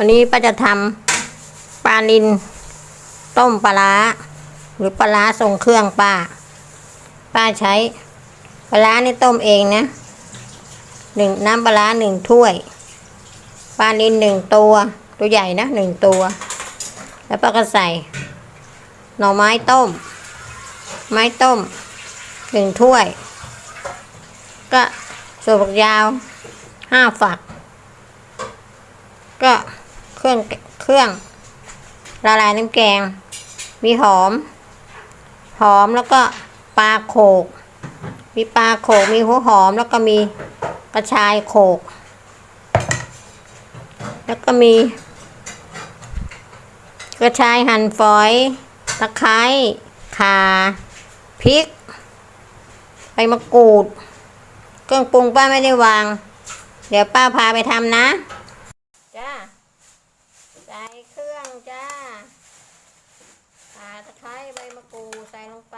วันนี้ป้าจะทำปลานินต้มปลาร้าหรือปลาร้าทรงเครื่องป้า ป้าใช้ปลาร้านี่ต้มเองนะหนึ่งน้ำปลาร้าหนึ่งถ้วย ปลานินหนึ่งตัว ตัวใหญ่นะหนึ่งตัว แล้วป้าก็ใส่ หน่อไม้ต้ม ไม้ต้มหนึ่งถ้วย ก็ส่วนผักยาวห้าฝัก ก็ รื่อง เครื่องละลายน้ำแกง มีหอม หอมแล้วก็ปลาโขก มีปลาโขก มีหัวหอม แล้วก็มีกระชายโขก แล้วก็มี กระชายหั่นฝอย ตะไคร้ข่าพริกใบมะกรูด เครื่องปรุงป้าไม่ได้วาง เดี๋ยวป้าพาไปทำนะ จ้า ใส่เครื่องจ้าข่าตะไคร้ใบมะกรูดใส่ลงไป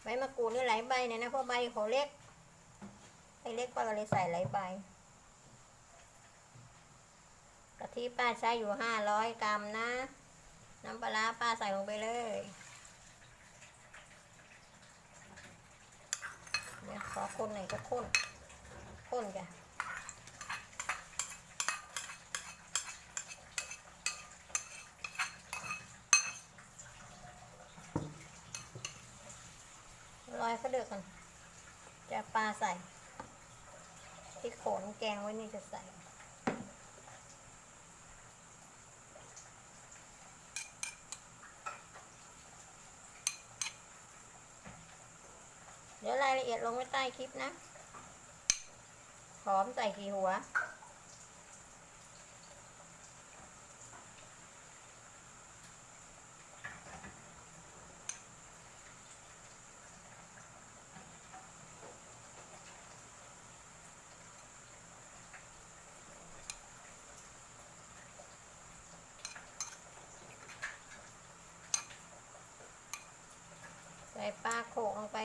ใบ มะกรูดนี่หลายใบเนี่ยนะเพราะใบเขาเล็กใบเล็กป้าก็เลยใส่หลายใบกะทิป้าใช้อยู่ห้าร้อยกรัมนะ น้ำปลาป้าใส่ลงไปเลย เดี๋ยวขอคนหน่อยก็คนคนจ้ะ เขาเดือดก่อนจะปลาใส่ ที่โขนแกงไว้นี่จะใส่เดี๋ยวรายละเอียดลงไว้ใต้คลิปนะ หอมใส่กี่หัว ใส่ปลาโข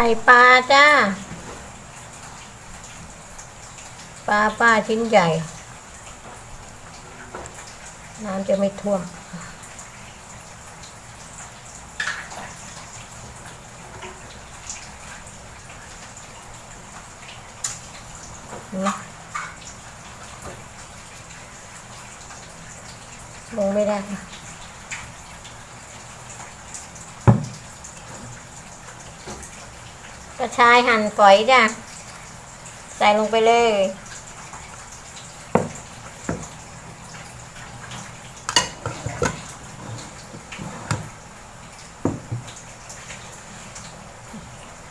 รื่องแกงแล้วอุ้ยหลุดหลุดมือใส่ปลาจ้า ปลาป้าชิ้นใหญ่ น้ำจะไม่ท่วม ลงไม่ได้นะ กระชายหั่นฝอยจ้ะ ใส่ลงไปเลย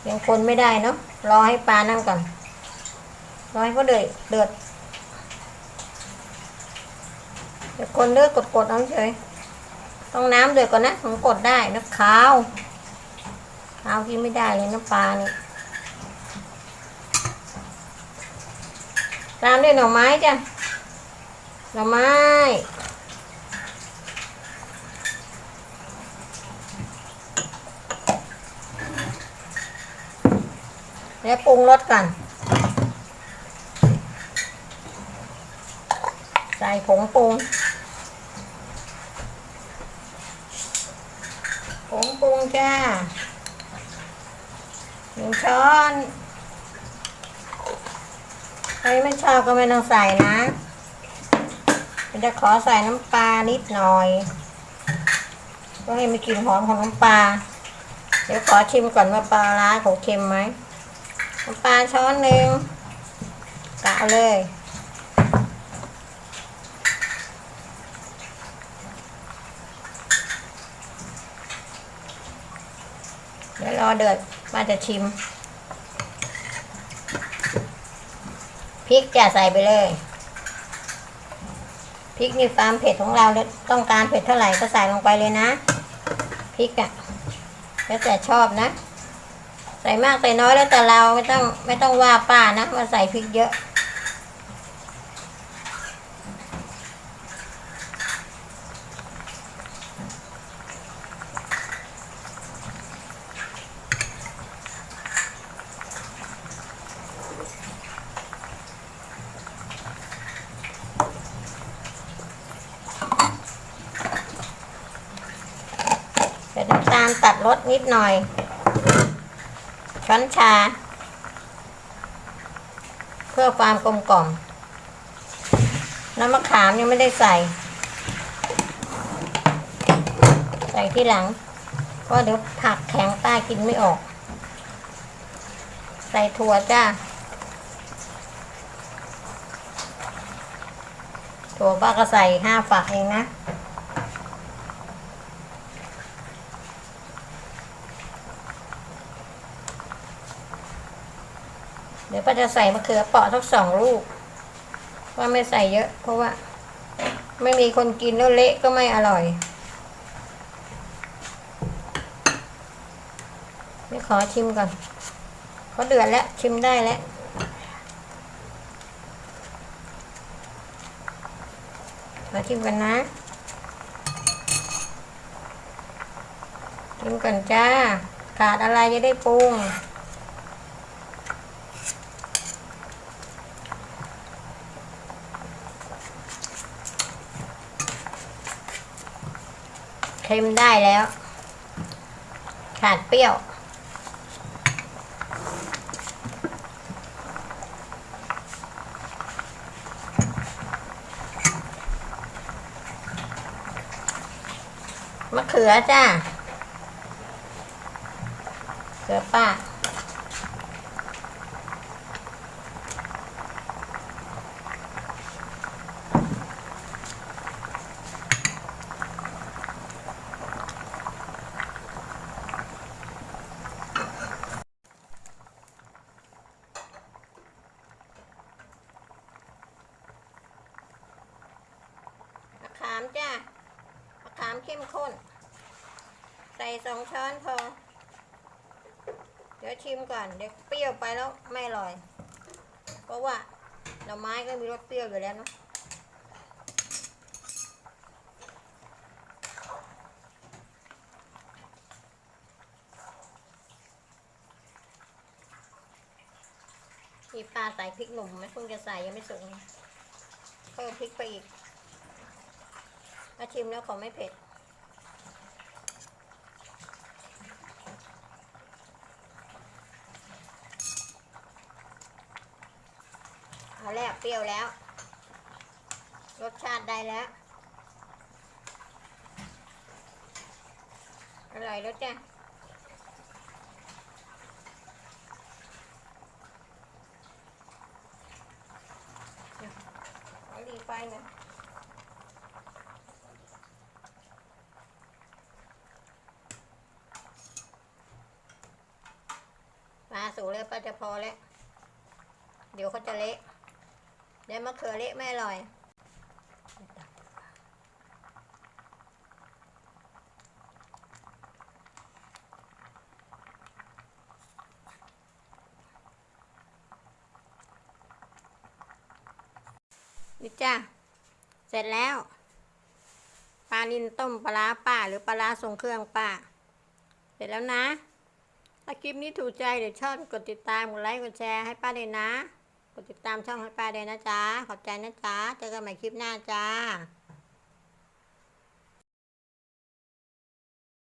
ยังคนไม่ได้เนาะรอให้ปลานั่งก่อน รอให้เขาเดือดเดือดเดี๋ยวคนเลือกกดๆเอาเฉยต้องน้ำเดือดก่อนนะถึงกดได้นะขาว ขากินไม่ได้เลยน้ำปลาเนี่ยตามด้วยหน่อไม้จ้ะ หน่อไม้ แล้วปรุงรสก่อน ใส่ผงปรุง ผงปรุงจ้า หนึ่งช้อนใครไม่ชอบก็ไม่ต้องใส่นะมันจะขอใส่น้ำปลานิดหน่อยก็ให้มีกลิ่นหอมของน้ำปลา เดี๋ยวขอชิมก่อนว่าปลาร้าเขาเค็มไหมน้ำปลาช้อนหนึ่งกะเลย เดี๋ยวรอเดือด ป้าจะชิมพริกจะใส่ไปเลยพริกนี่ความเผ็ดของเราต้องการเผ็ดเท่าไหร่ก็ใส่ลงไปเลยนะพริกอะ่ะแล้วแต่ชอบนะ ใส่มากใส่น้อยแล้วแต่เราไม่ต้องไม่ต้องว่าป้านะมาใส่พริกเยอะาลตัดรสนิดหน่อย ช้อนชา เพื่อความกลมกล่อม น้ำมะขามยังไม่ได้ใส่ ใส่ที่หลัง เพราะเดี๋ยวผักแข็งป้กินไม่ออก ใส่ถั่วจ้า ถั่วป้าก็ใส่ห้าฝักเองนะ เดี๋ยวป้าจะใส่มะเขือเปราะสักสองลูกว่าไม่ใส่เยอะ เพราะว่า ไม่มีคนกินแล้วเละก็ไม่อร่อยเดี๋ยวขอชิมก่อนเขาเดือดแล้วชิมได้แล้วมาชิมกันนะชิมก่อนจ้า ขาดอะไรจะได้ปรุง ค็มได้แล้ว ขาดเปรี้ยว มะเขือจ้าเขือป้า จ้ามะขามเข้มข้น ใส่สองช้อนพอ เดี๋ยวชิมก่อน เดี๋ยวเปรี้ยวไปแล้วไม่อร่อย เพราะว่าหน่อไม้ก็มีรสเปรี้ยวอยู่แล้วเนอะมีปลาใส่พริกหนุ่มไหมเพิ่งจะใส่ยังไม่สุกเพิ่มพริกไปอีก ถ้าชิมแล้วเขาไม่เผ็ด เอาแล้วเปรี้ยวแล้ว รสชาติได้แล้ว อร่อยแล้วจ้ะดีไฟนะปลา สูงแล้วป้าจะพอแล้ว เดี๋ยวเขาจะเละเดี๋ยวมะเขือเละไม่อร่อยนี่จ้าเสร็จแล้ว ปลานินต้มปลาป้าหรือปลาร้าทรงเครื่องป้า เสร็จแล้วนะ ถ้าคลิปนี้ถูกใจเดี๋ยวชอบกดติดตามกดไลค์กดแชร์ให้ป้าเลยนะ กดติดตามช่องให้ป้าเลยนะจ๊ะขอบใจนะจ๊ะเจอกันใหม่คลิปหน้าจ้า